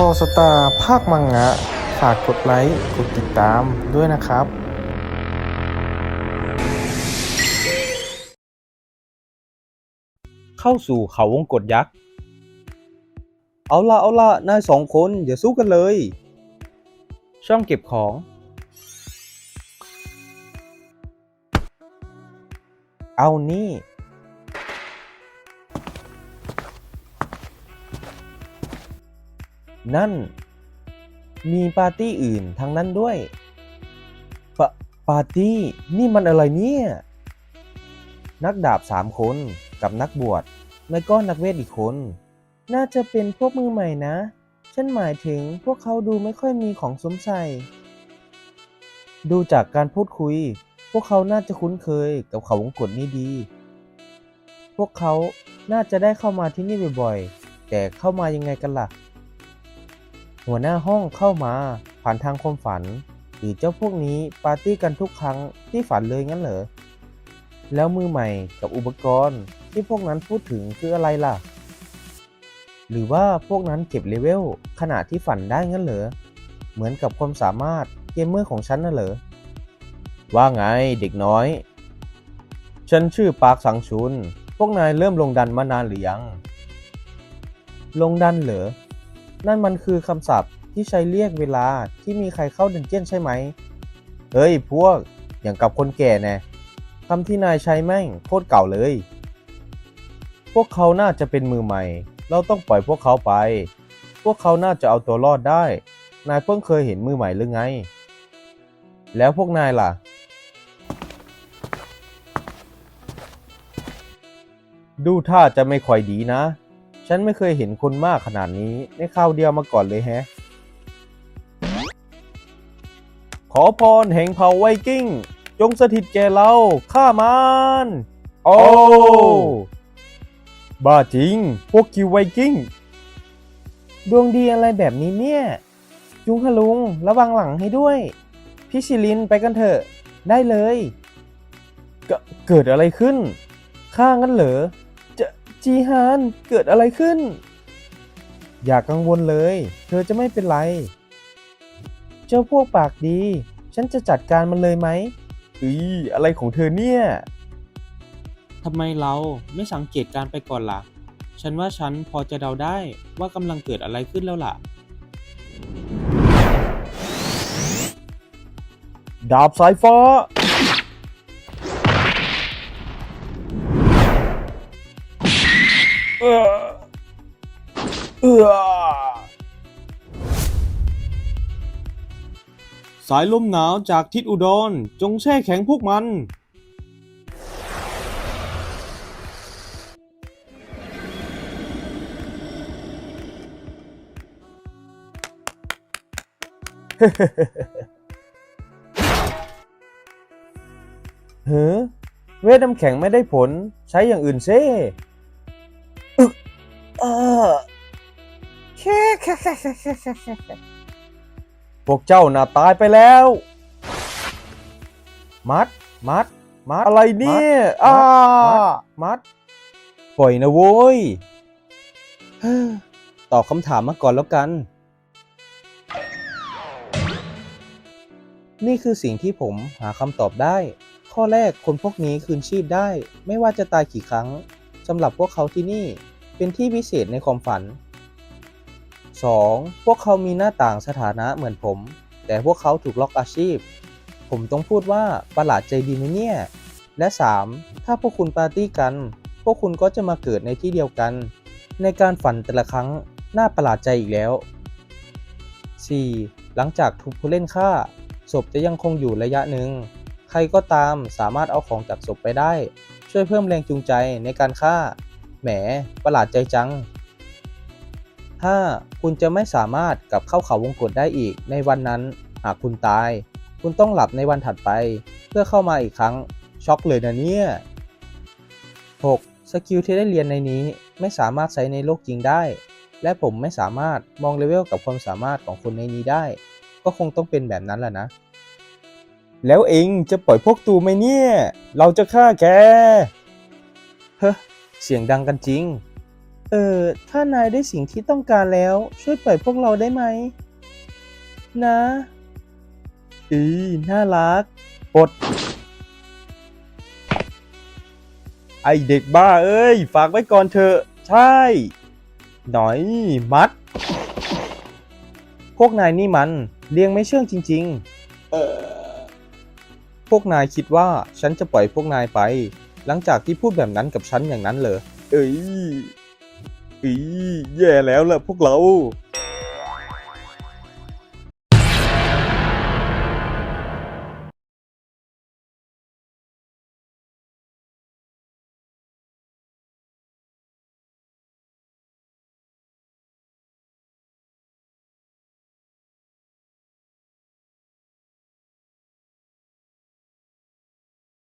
ออสตาภาคมังงะ ฝากกดไลค์ กดติดตามด้วยนะครับเข้าสู่เขาวงกฏยักษ์ เอาละเอาละนายสองคนอย่าสู้กันเลย ช่องเก็บของ เอานี่ นั่น มีปาร์ตี้อื่นทางนั้นด้วย ปะปาร์ตี้นี่มันอะไรเนี่ย นักดาบสามคนกับนักบวชแล้วก็นักเวทอีกคน น่าจะเป็นพวกมือใหม่นะ ฉันหมายถึงพวกเขาดูไม่ค่อยมีของสมใส่ดูจากการพูดคุย พวกเขาน่าจะคุ้นเคยกับเขาวงกตนี่ดี พวกเขาน่าจะได้เข้ามาที่นี่บ่อยๆ แต่เข้ามายังไงกันล่ะ หัวหน้าห้องเข้ามา ผ่านทางความฝัน หรือเจ้าพวกนี้ปาร์ตี้กันทุกครั้งที่ฝันเลยงั้นเหรอ แล้วมือใหม่กับอุปกรณ์ที่พวกนั้นพูดถึงคืออะไรล่ะ หรือว่าพวกนั้นเก็บเลเวลขณะที่ฝันได้งั้นเหรอ เหมือนกับความสามารถเกมเมอร์ของฉันน่ะเหรอ ว่าไงเด็กน้อย ฉันชื่อปาร์คสังชุน พวกนายเริ่มลงดันมานานหรือยัง ลงดันเหรอ นั่นมันคือคำศัพท์ที่ใช้เรียกเวลาที่มีใครเข้าดันเจี้ยนใช่ไหม เฮ้ยพวก อย่างกับคนแก่แน่คำที่นายใช้แม่งโคตรเก่าเลย พวกเขาน่าจะเป็นมือใหม่ เราต้องปล่อยพวกเขาไป พวกเขาน่าจะเอาตัวรอดได้ นายเพิ่งเคยเห็นมือใหม่หรือไง แล้วพวกนายล่ะดูท่าจะไม่ค่อยดีนะ ฉันไม่เคยเห็นคนมากขนาดนี้ในคราวเดียวมาก่อนเลยแฮะ ขอพรแห่งเผ่าไวกิ้ง จงสถิตแก่เราข้ามันโอ้บ้าจริง พวกคิวไวกิ้ง ดวงดีอะไรแบบนี้เนี่ย จุงฮะลุง ระวังหลังให้ด้วย พี่ชิลินไปกันเถอะ ได้เลย เกิดอะไรขึ้น ข้างั้นเหรอ จะจีฮานเกิดอะไรขึ้น อย่ากังวลเลย เธอจะไม่เป็นไร เจ้าพวกปากดี ฉันจะจัดการมันเลยไหมอีอะไรของเธอเนี่ย ทำไมเราไม่สังเกตการไปก่อนล่ะ ฉันว่าฉันพอจะเดาได้ว่ากำลังเกิดอะไรขึ้นแล้วล่ะ ดาบสายฟ้า เออเออสายลมหนาวจากทิศอุดร จงแช่แข็งพวกมัน เฮ้อเวทน้ำแข็งไม่ได้ผล ใช้อย่างอื่นเซ่ พวกเจ้าน่าตายไปแล้ว มัด มัด มัด อะไรเนี่ยอ้ามัด ปล่อยนะโว้ยเฮ้อตอบคำถามมาก่อนแล้วกัน นี่คือสิ่งที่ผมหาคำตอบได้ ข้อแรกคนพวกนี้คืนชีพได้ ไม่ว่าจะตายกี่ครั้งสำหรับพวกเขาที่นี่ เป็นที่พิเศษในความฝัน 2. พวกเขามีหน้าต่างสถานะเหมือนผม แต่พวกเขาถูกล็อกอาชีพ ผมต้องพูดว่าประหลาดใจดีไหมเนี่ย และ 3. ถ้าพวกคุณปาร์ตี้กัน พวกคุณก็จะมาเกิดในที่เดียวกัน ในการฝันแต่ละครั้งน่าประหลาดใจอีกแล้ว 4. หลังจากถูกผู้เล่นฆ่า ศพจะยังคงอยู่ระยะหนึ่ง ใครก็ตามสามารถเอาของจากศพไปได้ ช่วยเพิ่มแรงจูงใจในการฆ่า แหม ประหลาดใจจัง 5. คุณจะไม่สามารถกลับเข้าเขาวงกฏได้อีกในวันนั้น หากคุณตาย คุณต้องหลับในวันถัดไป เพื่อเข้ามาอีกครั้ง ช็อกเลยนะเนี่ย 6. สกิลที่ได้เรียนในนี้ไม่สามารถใช้ในโลกจริงได้ และผมไม่สามารถมองเลเวลกับความสามารถของคนในนี้ได้ ก็คงต้องเป็นแบบนั้นแหละนะ แล้วเองจะปล่อยพวกตูไหมเนี่ย เราจะฆ่าแก เฮ้อเสียงดังกันจริง เออถ้านายได้สิ่งที่ต้องการแล้วช่วยปล่อยพวกเราได้ไหม นะอือน่ารักปลดไอเด็กบ้าเอ้ย ฝากไว้ก่อนเถอะ ใช่ หน่อย มัด พวกนายนี่มันเลี้ยงไม่เชื่องจริง ๆ เออ พวกนายคิดว่าฉันจะปล่อยพวกนายไป หลังจากที่พูดแบบนั้นกับฉันอย่างนั้นเหรอ เอ้ย อีแย่แล้วล่ะพวกเรา